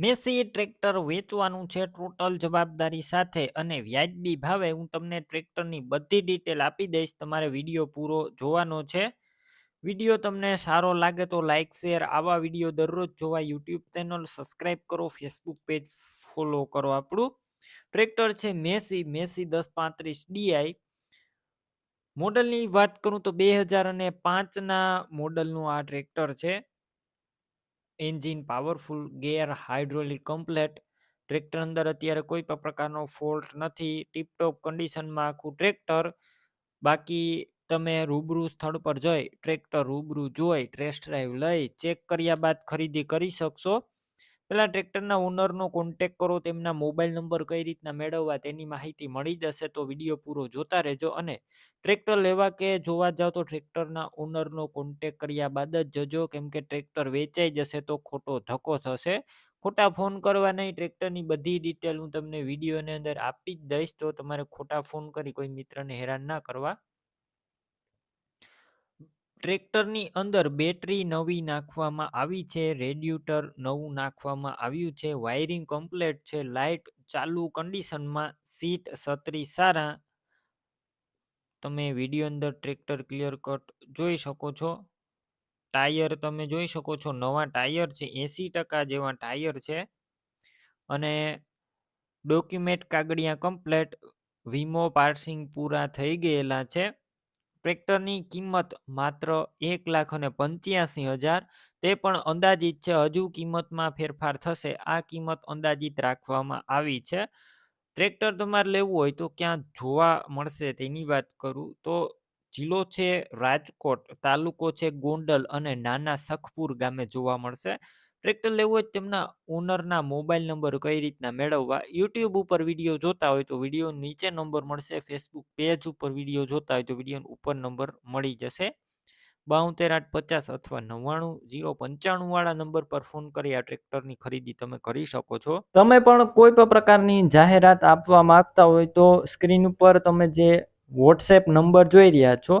Massey tractor વેચવાનું છે total જવાબદારી સાથે અને વ્યાજબી ભાવે હું તમને ટ્રેક્ટરની બધી ડિટેલ આપી દઈશ. તમારે વીડિયો પૂરો જોવાનો છે. વીડિયો તમને સારો લાગે તો લાઇક શેર, આવા વીડિયો દરરોજ જોવા યુટ્યુબ ચેનલ સબસ્ક્રાઈબ કરો, ફેસબુક પેજ ફોલો કરો આપણું. ટ્રેક્ટર છે મેસી મેસી દસ પાંત્રીસ ડીઆઈ મોડલની વાત કરું તો બે હજાર અને પાંચના મોડલનું આ ટ્રેક્ટર છે. Engine powerful, gear hydraulic, complete. Tractor અંદર અત્યારે કોઈ પણ પ્રકારનો ફોલ્ટ નથી. ટીપટોપ કન્ડિશનમાં આખું ટ્રેક્ટર. બાકી તમે રૂબરૂ સ્થળ પર જઈ, ટ્રેક્ટર રૂબરૂ જોઈ, ટેસ્ટ ડ્રાઈવ લઈ, ચેક કર્યા બાદ ખરીદી કરી શકશો. પેલા ટ્રેક્ટરના ઓનરનો કોન્ટેક કરો, તેમના મોબાઈલ નંબર કઈ રીતના મેળવવા તેની માહિતી મળી જશે તો વીડિયો પૂરો જોતા રહેજો અને ટ્રેક્ટર લેવા કે જોવા જાઓ તો ટ્રેક્ટરના ઓનરનો કોન્ટેક કર્યા બાદ જ જજો. કેમ કે ટ્રેક્ટર વેચાઈ જશે તો ખોટો ધક્કો થશે. ખોટા ફોન કરવા નહીં, ટ્રેક્ટરની બધી ડિટેલ હું તમને વિડીયોની અંદર આપી જ દઈશ. તો તમારે ખોટા ફોન કરી કોઈ મિત્રને હેરાન ના કરવા. ટ્રેક્ટરની અંદર બેટરી નવી નાખવામાં આવી છે, રેડિયુટર નવું નાખવામાં આવ્યું છે, વાયરિંગ કમ્પ્લેટ છે, લાઇટ ચાલુ કન્ડિશનમાં, સીટ સત્રી સારા. તમે વીડિયો અંદર ટ્રેક્ટર ક્લિયર કટ જોઈ શકો છો. ટાયર તમે જોઈ શકો છો, નવા ટાયર છે, એંસી ટકા જેવા ટાયર છે. અને ડોક્યુમેન્ટ કાગળિયા કમ્પ્લેટ, વીમો પાર્સિંગ પૂરા થઈ ગયેલા છે. ટ્રેક્ટરની કિંમત માત્ર એક લાખ અને પંચ્યાસી હજાર, તે પણ અંદાજિત છે. હજુ કિંમતમાં ફેરફાર થશે. આ કિંમત અંદાજિત રાખવામાં આવી છે. ટ્રેક્ટર તમારે લેવું હોય તો ક્યાં જોવા મળશે તેની વાત કરું તો જિલ્લો છે રાજકોટ, તાલુકો છે ગોંડલ અને નાના સખપુર ગામે જોવા મળશે. ટ્રેક્ટર લેવું હોય તેમના ઓનરના મોબાઈલ નંબર કઈ રીતના મેળવવા? યુટ્યુબ ઉપર વીડિયો જોતા હોય તો વીડિયો નીચે નંબર મળશે ફેસબુક પેજ ઉપર વીડિયો જોતા હોય તો વીડિયો ઉપર નંબર મળી જશે. બાઉતેર આઠ પચાસ અથવા નવ્વાણું જીરો પંચાણું વાળા નંબર પર ફોન કરી આ ટ્રેક્ટરની ખરીદી તમે કરી શકો છો. તમે પણ કોઈ પણ પ્રકારની જાહેરાત આપવા માંગતા હોય તો સ્ક્રીન ઉપર તમે જે વોટ્સએપ નંબર જોઈ રહ્યા છો